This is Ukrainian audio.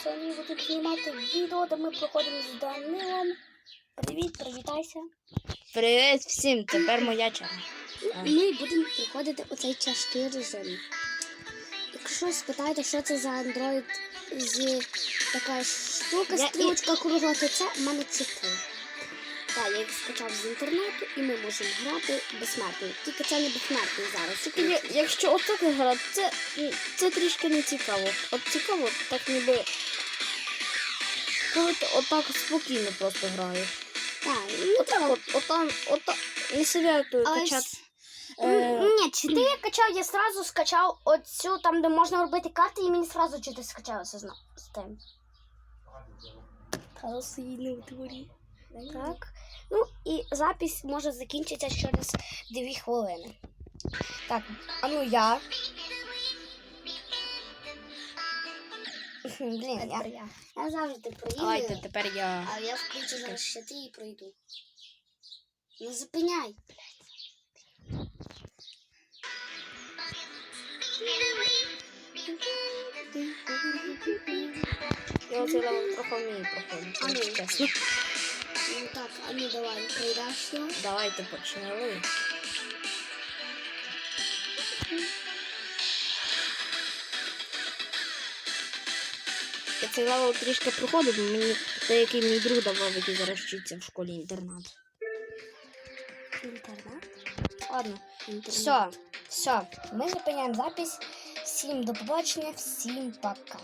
Сьогодні буду знімати відео, де ми проходимо з Данилом. Привіт, привітайся. Привіт всім, тепер моя черга. Ми будемо проходити у цей тяжкий режим. Якщо спитаєте, що це за Android з така штука, стрілочка кругла, то це в мене чіпи. Я скачав з інтернету і ми можемо грати безсмертно. Тільки це не безсмертний зараз. Тільки я- якщо отак грати, це, це трішки не цікаво. От цікаво, так ніби. Коли ти отак спокійно просто граєш. Так, ну Отак от, отам, отак. Не советую Але качати. Е, Ні, чити я качав, я сразу скачав оцю, там, де можна робити карти, і мені сразу чити скачалося з, з тим. В дворі. Так. І запись може закінчитися через 2 хвилини. Так, а ну я. Блін, я. Я. Я завжди проїду. Давайте тепер я. А я включу зараз щити і пройду. Не зупиняй. Я левел трохи вмію проходити. А ну. чесно. Так, а ну давай, пройдеш його. Давайте почали. Я цей левел трішки проходив, мені деякий мій друг давав, який зараз вчиться в школі інтернат. Інтернет. Ладно, все, все. Ми зупиняємо запись. Всім до побачення, всім пока.